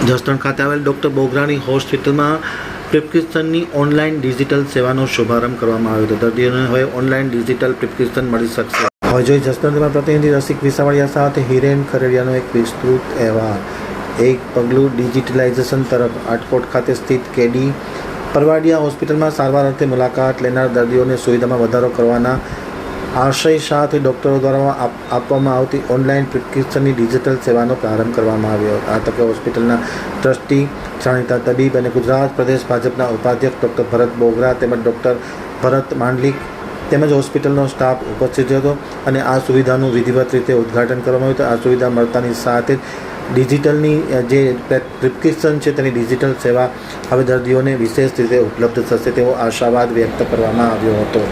જસદણ ખાતે આવેલ ડૉક્ટર બોગરાણી હોસ્પિટલમાં પ્રિસ્ક્રિપ્શનની ઓનલાઈન ડિજિટલ સેવાનો શુભારંભ કરવામાં આવ્યો હતો. દર્દીઓને હવે ઓનલાઈન ડિજિટલ પ્રિસ્ક્રિપ્શન મળી શકશે. હવે જોઈ જસદણમાં પ્રતિનિધિ રસિક વિસાવડિયા સાથે હિરેન ખરેડિયાનો એક વિસ્તૃત અહેવાલ. એક પગલું ડિજિટલાઇઝેશન તરફ. આટકોટ ખાતે સ્થિત કેડી પરવાડિયા હોસ્પિટલમાં સારવાર અર્થે મુલાકાત લેનાર દર્દીઓને સુવિધામાં વધારો કરવાના આશય સાથે ડૉક્ટરો દ્વારા આપ- આપવામાં આવતી ઓનલાઈન પ્રિસ્ક્રિપ્શનની ડિજિટલ સેવાનો પ્રારંભ કરવામાં આવ્યો. આ તકે હોસ્પિટલના ટ્રસ્ટી જાણીતા તબીબ અને ગુજરાત પ્રદેશ ભાજપના ઉપાધ્યક્ષ ડૉક્ટર ભરત બોગરા તેમજ ડૉક્ટર ભરત માંડલિક તેમજ હોસ્પિટલનો સ્ટાફ ઉપસ્થિત હતો અને આ સુવિધાનું વિધિવત રીતે ઉદ્ઘાટન કરવામાં આવ્યું હતું. આ સુવિધા મળતાની સાથે જ ડિજિટલની જે પ્રિસ્ક્રિપ્શન છે તેની ડિજિટલ સેવા હવે દર્દીઓને વિશેષ રીતે ઉપલબ્ધ થશે તેવો આશાવાદ વ્યક્ત કરવામાં આવ્યો હતો.